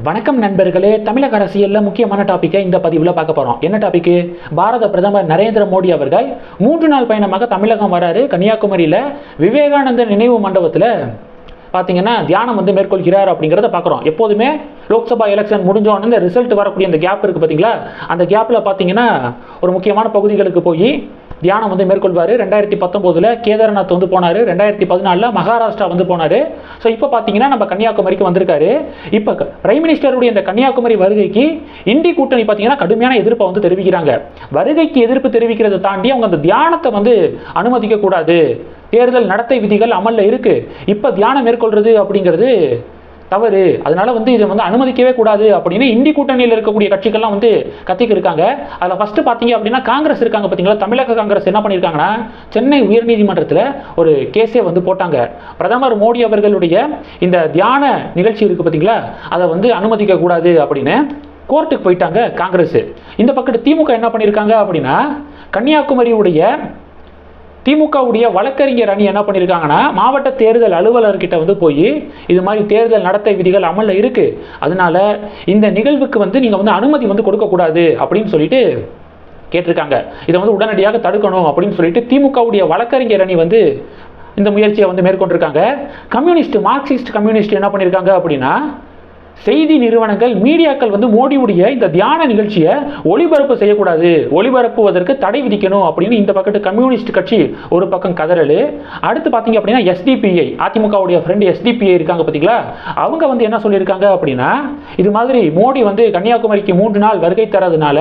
வணக்கம் நண்பர்களே தமிழக அரசியலில் முக்கியமான டாப்பிக்கை இந்த பதிவில் பார்க்க போகிறோம் என்ன டாப்பிக்கு பாரத பிரதமர் நரேந்திர மோடி அவர்கள் மூன்று நாள் பயணமாக தமிழகம் வராரு. கன்னியாகுமரியில் விவேகானந்தர் நினைவு மண்டபத்தில் பார்த்தீங்கன்னா தியானம் வந்து மேற்கொள்கிறார் அப்படிங்கிறத பார்க்குறோம். எப்போதுமே லோக்சபா எலெக்ஷன் முடிஞ்சோடனே இந்த ரிசல்ட் வரக்கூடிய அந்த கேப் இருக்குது பார்த்தீங்களா அந்த கேப்பில் பார்த்தீங்கன்னா ஒரு முக்கியமான பகுதிகளுக்கு போய் தியானம் வந்து மேற்கொள்வார். ரெண்டாயிரத்தி பத்தொம்போதில் கேதார்நாத் வந்து போனார். ரெண்டாயிரத்தி பதினாலில் மகாராஷ்டிரா வந்து போனார். ஸோ இப்போ பார்த்தீங்கன்னா நம்ம கன்னியாகுமரிக்கு வந்திருக்காரு. இப்போ பிரைம் மினிஸ்டருடைய இந்த கன்னியாகுமரி வருகைக்கு இந்தி கூட்டணி பார்த்தீங்கன்னா கடுமையான எதிர்ப்பை வந்து தெரிவிக்கிறாங்க. வருகைக்கு எதிர்ப்பு தெரிவிக்கிறத தாண்டி அவங்க அந்த தியானத்தை வந்து அனுமதிக்கக்கூடாது. தேர்தல் நடத்தை விதிகள் அமலில் இருக்குது இப்போ தியானம் மேற்கொள்வது அப்படிங்கிறது தவறு. அதனால வந்து இதை வந்து அனுமதிக்கவே கூடாது அப்படின்னு இந்தி கூட்டணியில் இருக்கக்கூடிய கட்சிகள்லாம் வந்து கத்திக்கு இருக்காங்க அதில் ஃபர்ஸ்ட் பார்த்தீங்க அப்படின்னா காங்கிரஸ் இருக்காங்க பார்த்தீங்களா? தமிழக காங்கிரஸ் என்ன பண்ணியிருக்காங்கன்னா சென்னை உயர்நீதிமன்றத்தில் ஒரு கேஸே வந்து போட்டாங்க. பிரதமர் மோடி அவர்களுடைய இந்த தியான நிகழ்ச்சி இருக்குது பார்த்தீங்களா? அதை வந்து அனுமதிக்க கூடாது அப்படின்னு கோர்ட்டுக்கு போயிட்டாங்க காங்கிரஸ். இந்த பக்கத்து திமுக என்ன பண்ணியிருக்காங்க அப்படின்னா கன்னியாகுமரியுடைய திமுகவுடைய வழக்கறிஞர் அணி என்ன பண்ணியிருக்காங்கன்னா மாவட்ட தேர்தல் அலுவலர்கிட்ட வந்து போய் இது மாதிரி தேர்தல் நடத்தை விதிகள் அமலில் இருக்கு. அதனால இந்த நிகழ்வுக்கு வந்து நீங்கள் வந்து அனுமதி வந்து கொடுக்கக்கூடாது அப்படின்னு சொல்லிட்டு கேட்டிருக்காங்க. இதை வந்து உடனடியாக தடுக்கணும் அப்படின்னு சொல்லிட்டு திமுகவுடைய வழக்கறிஞர் அணி வந்து இந்த முயற்சியை வந்து மேற்கொண்டிருக்காங்க. கம்யூனிஸ்ட் மார்க்சிஸ்ட் கம்யூனிஸ்ட் என்ன பண்ணியிருக்காங்க அப்படின்னா செய்தி நிறுவனங்கள் மீடியாக்கள் வந்து மோடியுடைய இந்த தியான நிகழ்ச்சியை ஒளிபரப்பு செய்யக்கூடாது. ஒளிபரப்புவதற்கு தடை விதிக்கணும் அப்படின்னு இந்த பக்கத்து கம்யூனிஸ்ட் கட்சி ஒரு பக்கம் கதறல். அடுத்து பார்த்தீங்க அப்படின்னா எஸ்டிபிஐ அதிமுகவுடைய ஃப்ரெண்ட் எஸ்டிபிஐ இருக்காங்க பார்த்தீங்களா அவங்க வந்து என்ன சொல்லியிருக்காங்க அப்படின்னா இது மாதிரி மோடி வந்து கன்னியாகுமரிக்கு மூன்று நாள் வருகை தரதுனால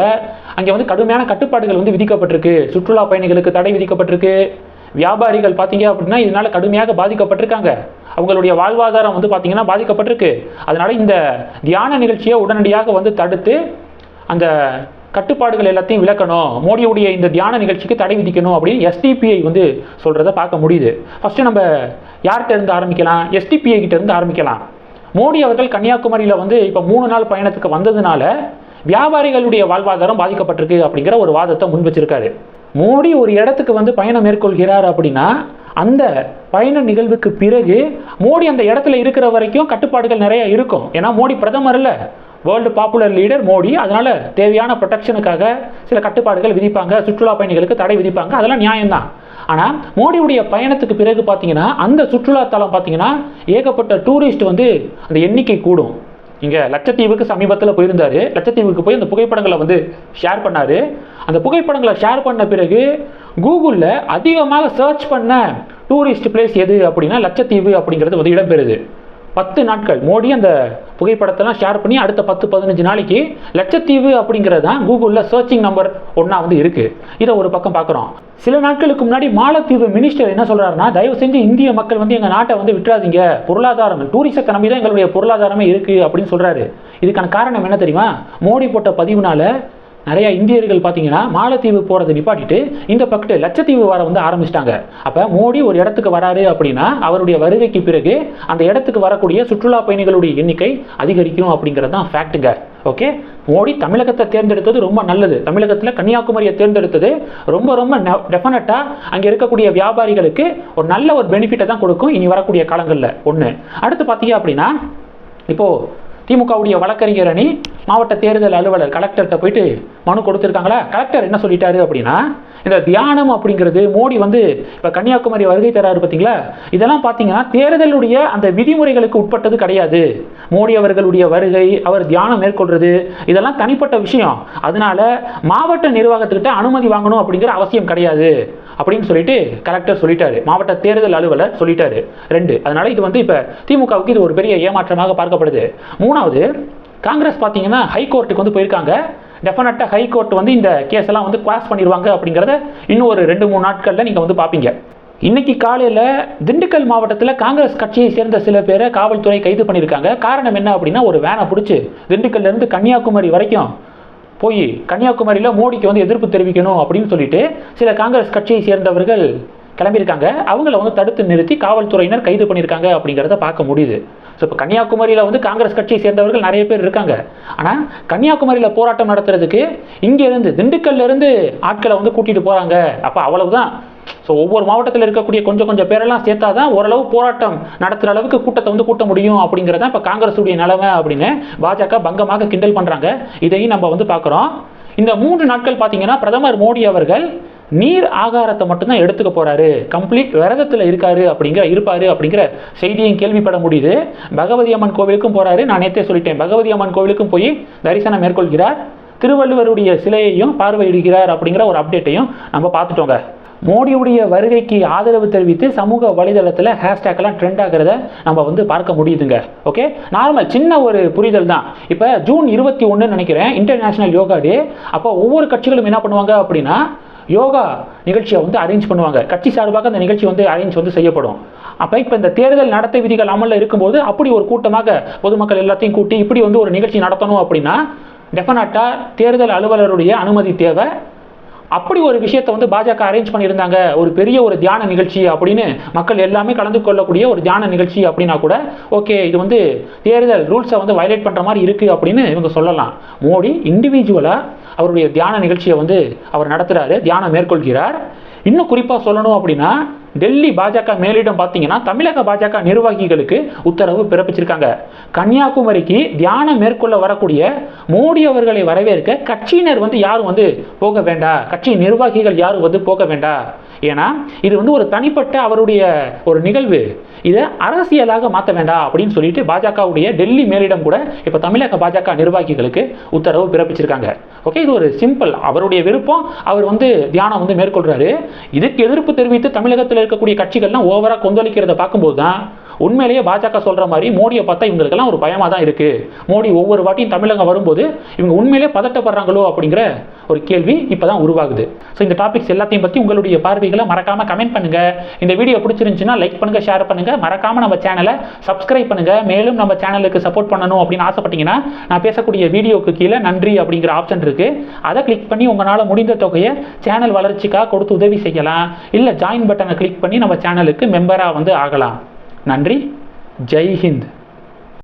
அங்கே வந்து கடுமையான கட்டுப்பாடுகள் வந்து விதிக்கப்பட்டிருக்கு. சுற்றுலா பயணிகளுக்கு தடை விதிக்கப்பட்டிருக்கு. வியாபாரிகள் பார்த்தீங்க அப்படின்னா இதனால் கடுமையாக பாதிக்கப்பட்டிருக்காங்க. அவங்களுடைய வாழ்வாதாரம் வந்து பார்த்தீங்கன்னா பாதிக்கப்பட்டிருக்கு. அதனால் இந்த தியான நிகழ்ச்சியை உடனடியாக வந்து தடுத்து அந்த கட்டுப்பாடுகள் எல்லாத்தையும் விளக்கணும் மோடியுடைய இந்த தியான நிகழ்ச்சிக்கு தடை விதிக்கணும் அப்படின்னு எஸ்டிபிஐ வந்து சொல்கிறத பார்க்க முடியுது. ஃபஸ்ட்டு நம்ம யார்கிட்ட இருந்து ஆரம்பிக்கலாம்? எஸ்டிபிஐ கிட்ட இருந்து ஆரம்பிக்கலாம். மோடி அவர்கள் கன்னியாகுமரியில் வந்து இப்போ மூணு நாள் பயணத்துக்கு வந்ததுனால வியாபாரிகளுடைய வாழ்வாதாரம் பாதிக்கப்பட்டிருக்கு அப்படிங்கிற ஒரு வாதத்தை முன் வச்சிருக்காரு. மோடி ஒரு இடத்துக்கு வந்து பயணம் மேற்கொள்கிறார் அப்படின்னா அந்த பயண நிகழ்வுக்கு பிறகு மோடி அந்த இடத்துல இருக்கிற வரைக்கும் கட்டுப்பாடுகள் நிறைய இருக்கும். ஏன்னா மோடி பிரதமர் இல்லை. வேர்ல்டு பாப்புலர் லீடர் மோடி அதனால தேவையான ப்ரொடெக்ஷனுக்காக சில கட்டுப்பாடுகள் விதிப்பாங்க சுற்றுலா பயணிகளுக்கு தடை விதிப்பாங்க அதெல்லாம் நியாயம்தான். ஆனால் மோடியுடைய பயணத்துக்கு பிறகு பார்த்தீங்கன்னா அந்த சுற்றுலா தலம் பார்த்தீங்கன்னா ஏகப்பட்ட டூரிஸ்ட் வந்து அந்த எண்ணிக்கை கூடும். இங்கே லட்சத்தீவுக்கு சமீபத்தில் போயிருந்தாரு. லட்சத்தீவுக்கு போய் அந்த புகைப்படங்களை வந்து ஷேர் பண்ணார். அந்த புகைப்படங்களை ஷேர் பண்ண பிறகு கூகுளில் அதிகமாக சர்ச் பண்ண டூரிஸ்ட் பிளேஸ் எது அப்படின்னா லட்சத்தீவு அப்படிங்கிறது வந்து இடம்பெறுது. பத்து நாட்கள். மோடி அந்த புகைப்படத்தெல்லாம் ஷேர் பண்ணி அடுத்த பத்து பதினஞ்சு நாளைக்கு லட்சத்தீவு அப்படிங்கிறது தான் கூகுளில் சர்ச்சிங் நம்பர் ஒன்றா வந்து இருக்குது இதை ஒரு பக்கம் பார்க்குறோம். சில நாட்களுக்கு முன்னாடி மாலத்தீவு மினிஸ்டர் என்ன சொல்கிறாருன்னா தயவு செஞ்சு இந்திய மக்கள் வந்து எங்கள் நாட்டை வந்து விட்டுறாதீங்க. பொருளாதாரம் டூரிசத்தை நம்பி தான் எங்களுடைய பொருளாதாரமே இருக்குது அப்படின்னு சொல்கிறாரு இதுக்கான காரணம் என்ன தெரியுமா? மோடி போட்ட பதிவுனால நிறைய இந்தியர்கள் பார்த்தீங்கன்னா மாலத்தீவு போகிறத நிப்பாட்டிட்டு இந்த பக்கத்து லட்சத்தீவு வர வந்து ஆரம்பிச்சிட்டாங்க. அப்போ மோடி ஒரு இடத்துக்கு வராரு அப்படின்னா அவருடைய வருகைக்கு பிறகு அந்த இடத்துக்கு வரக்கூடிய சுற்றுலா பயணிகளுடைய எண்ணிக்கை அதிகரிக்கும் அப்படிங்கிறது தான் ஃபேக்ட்டுங்க ஓகே மோடி தமிழகத்தை தேர்ந்தெடுத்தது ரொம்ப நல்லது. தமிழகத்தில் கன்னியாகுமரியை தேர்ந்தெடுத்தது ரொம்ப ரொம்ப டெஃபினட்டாக அங்கே இருக்கக்கூடிய வியாபாரிகளுக்கு ஒரு நல்ல ஒரு பெனிஃபிட்டை தான் கொடுக்கும். இனி வரக்கூடிய காலங்களில். ஒன்று அடுத்து பார்த்தீங்க அப்படின்னா இப்போது திமுகவுடைய வழக்கறிஞர் அணி மாவட்ட தேர்தல் அலுவலர் கலெக்டர்கிட்ட போயிட்டு மனு கொடுத்துருக்காங்களா? கலெக்டர் என்ன சொல்லிட்டாரு அப்படின்னா இந்த தியானம் அப்படிங்கிறது மோடி வந்து இப்போ கன்னியாகுமரி வருகை தராரு பார்த்தீங்களா இதெல்லாம் பார்த்தீங்கன்னா தேர்தலுடைய அந்த விதிமுறைகளுக்கு உட்பட்டது கிடையாது. மோடி அவர்களுடைய வருகை அவர் தியானம் மேற்கொள்றது இதெல்லாம் தனிப்பட்ட விஷயம். அதனால மாவட்ட நிர்வாகத்துக்கிட்ட அனுமதி வாங்கணும் அப்படிங்கிற அவசியம் கிடையாது. அப்படின்னு சொல்லிட்டு கலெக்டர் சொல்லிட்டாரு. மாவட்ட தேர்தல் அலுவலர் சொல்லிட்டாரு. ரெண்டு அதனால இது வந்து இப்போ திமுகவுக்கு இது ஒரு பெரிய ஏமாற்றமாக பார்க்கப்படுது. மூணாவது காங்கிரஸ் பார்த்தீங்கன்னா ஹைகோர்ட்டுக்கு வந்து போயிருக்காங்க. டெஃபினட்டாக ஹைகோர்ட் வந்து இந்த கேஸ் எல்லாம் வந்து கிளாஸ் பண்ணிடுவாங்க அப்படிங்கிறத இன்னும் ஒரு ரெண்டு மூணு நாட்களில் நீங்கள் வந்து பார்ப்பீங்க இன்னைக்கு காலையில் திண்டுக்கல் மாவட்டத்தில் காங்கிரஸ் கட்சியை சேர்ந்த சில பேரை காவல்துறை கைது பண்ணியிருக்காங்க காரணம் என்ன அப்படின்னா ஒரு வேனை பிடிச்சி திண்டுக்கல்லேருந்து கன்னியாகுமரி வரைக்கும் போய் கன்னியாகுமரியில் மோடிக்கு வந்து எதிர்ப்பு தெரிவிக்கணும் அப்படின்னு சொல்லிட்டு சில காங்கிரஸ் கட்சியை சேர்ந்தவர்கள் கிளம்பியிருக்காங்க. அவங்கள வந்து தடுத்து நிறுத்தி காவல்துறையினர் கைது பண்ணியிருக்காங்க அப்படிங்கிறத பார்க்க முடியுது. ஸோ இப்போ கன்னியாகுமரியில் வந்து காங்கிரஸ் கட்சியை சேர்ந்தவர்கள் நிறைய பேர் இருக்காங்க. ஆனால் கன்னியாகுமரியில் போராட்டம் நடத்துறதுக்கு இங்கேருந்து திண்டுக்கல்லேருந்து ஆட்களை வந்து கூட்டிகிட்டு போகிறாங்க அப்போ அவ்வளவுதான். ஸோ ஒவ்வொரு மாவட்டத்தில் இருக்கக்கூடிய கொஞ்சம் கொஞ்சம் பேரெல்லாம் சேர்த்தா தான் ஓரளவு போராட்டம் நடத்துகிற அளவுக்கு கூட்டத்தை வந்து கூட்ட முடியும் அப்படிங்கிறத இப்போ காங்கிரஸுடைய நிலவை அப்படின்னு பாஜக பங்கமாக கிண்டல் பண்ணுறாங்க இதையும் நம்ம வந்து பார்க்குறோம். இந்த மூன்று நாட்கள் பார்த்தீங்கன்னா பிரதமர் மோடி அவர்கள் நீர் ஆகாரத்தை மட்டும்தான் எடுத்துக்க போறாரு. கம்ப்ளீட் விரதத்தில் இருக்காரு அப்படிங்கிற இருப்பாரு அப்படிங்கிற செய்தியும் கேள்விப்பட முடியுது. பகவதி அம்மன் கோவிலுக்கும் போறாரு. நான் நேற்றே சொல்லிட்டேன். பகவதி அம்மன் கோவிலுக்கும் போய் தரிசனம் மேற்கொள்கிறார். திருவள்ளுவருடைய சிலையையும் பார்வையிடுகிறார் அப்படிங்கிற ஒரு அப்டேட்டையும் நம்ம பார்த்துட்டோங்க. மோடியுடைய வருகைக்கு ஆதரவு தெரிவித்து சமூக வலைதளத்தில் ஹேஷ்டேக்கெல்லாம் ட்ரெண்ட் ஆகிறத நம்ம வந்து பார்க்க முடியுதுங்க. ஓகே நார்மல் சின்ன ஒரு புரிதல் தான். இப்போ ஜூன் இருபத்தி ஒன்று நினைக்கிறேன் இன்டர்நேஷ்னல் யோகா டே அப்போ ஒவ்வொரு கட்சிகளும் என்ன பண்ணுவாங்க அப்படின்னா யோகா நிகழ்ச்சியை வந்து அரேஞ்ச் பண்ணுவாங்க. கட்சி சார்பாக அந்த நிகழ்ச்சி வந்து அரேஞ்ச் வந்து செய்யப்படும். அப்போ இப்போ இந்த தேர்தல் நடத்தை விதிகள் அமலில் இருக்கும்போது அப்படி ஒரு கூட்டமாக பொதுமக்கள் எல்லாத்தையும் கூட்டி இப்படி வந்து ஒரு நிகழ்ச்சி நடத்தணும் அப்படின்னா டெஃபினட்டாக தேர்தல் அலுவலருடைய அனுமதி தேவை. அப்படி ஒரு விஷயத்தை வந்து பாஜக அரேஞ்ச் பண்ணியிருந்தாங்க. ஒரு பெரிய ஒரு தியான நிகழ்ச்சி அப்படின்னு மக்கள் எல்லாமே கலந்து கொள்ளக்கூடிய ஒரு தியான நிகழ்ச்சி அப்படின்னா கூட ஓகே இது வந்து தேர்தல் ரூல்ஸை வந்து வயலேட் பண்ணுற மாதிரி இருக்குது அப்படின்னு இவங்க சொல்லலாம். மோடி இண்டிவிஜுவலாக அவருடைய தியான நிகழ்ச்சியை வந்து அவர் நடத்துகிறாரு தியானம் மேற்கொள்கிறார். இன்னும் குறிப்பாக சொல்லணும் அப்படின்னா டெல்லி பாஜக மேலிடம் பார்த்தீங்கன்னா தமிழக பாஜக நிர்வாகிகளுக்கு உத்தரவு பிறப்பிச்சிருக்காங்க. கன்னியாகுமரிக்கு தியானம் மேற்கொள்ள வரக்கூடிய மோடி அவர்களை வரவேற்க கட்சியினர் வந்து யாரும் வந்து போக வேண்டாம் கட்சி நிர்வாகிகள் யாரும் வந்து போக வேண்டாம் ஏன்னா இது வந்து ஒரு தனிப்பட்ட அவருடைய ஒரு நிகழ்வு. இதை அரசியலாக மாற்ற வேண்டாம் அப்படின்னு சொல்லிட்டு பாஜகவுடைய டெல்லி மேலிடம் கூட இப்போ தமிழக பாஜக நிர்வாகிகளுக்கு உத்தரவு பிறப்பிச்சிருக்காங்க. ஓகே இது ஒரு சிம்பிள் அவருடைய விருப்பம் அவர் வந்து தியானம் வந்து மேற்கொள்கிறாரு இதுக்கு எதிர்ப்பு தெரிவித்து தமிழகத்தில் இருக்கக்கூடிய கட்சிகள்லாம் ஓவராக கொந்தளிக்கிறத பார்க்கும்போது தான் உண்மையிலேயே பாஜக சொல்கிற மாதிரி மோடியை பார்த்தா இவங்களுக்கெல்லாம் ஒரு பயமாக தான் இருக்குது மோடி ஒவ்வொரு வாட்டியும் தமிழகம் வரும்போது இவங்க உண்மையிலேயே பதட்டப்படுறாங்களோ அப்படிங்கிற ஒரு கேள்வி இப்போ தான் உருவாகுது. ஸோ இந்த டாபிக்ஸ் எல்லாத்தையும் பற்றி உங்களுடைய பார்வைகளை மறக்காமல் கமெண்ட் பண்ணுங்கள் இந்த வீடியோ பிடிச்சிருந்துச்சுன்னா லைக் பண்ணுங்கள் ஷேர் பண்ணுங்கள் மறக்காமல் நம்ம சேனலை சப்ஸ்கிரைப் பண்ணுங்க. மேலும் நம்ம சேனலுக்கு சப்போர்ட் பண்ணணும் அப்படின்னு ஆசைப்பட்டீங்கன்னா நான் பேசக்கூடிய வீடியோக்கு கீழே நன்றி அப்படிங்கிற ஆப்ஷன் இருக்குது அதை கிளிக் பண்ணி உங்களால் முடிந்த தொகையை சேனல் வளர்ச்சிக்காக கொடுத்து உதவி செய்யலாம். இல்லை ஜாயின் பட்டனை கிளிக் பண்ணி நம்ம சேனலுக்கு மெம்பராக வந்து ஆகலாம். நன்றி. ஜெய் ஹிந்த்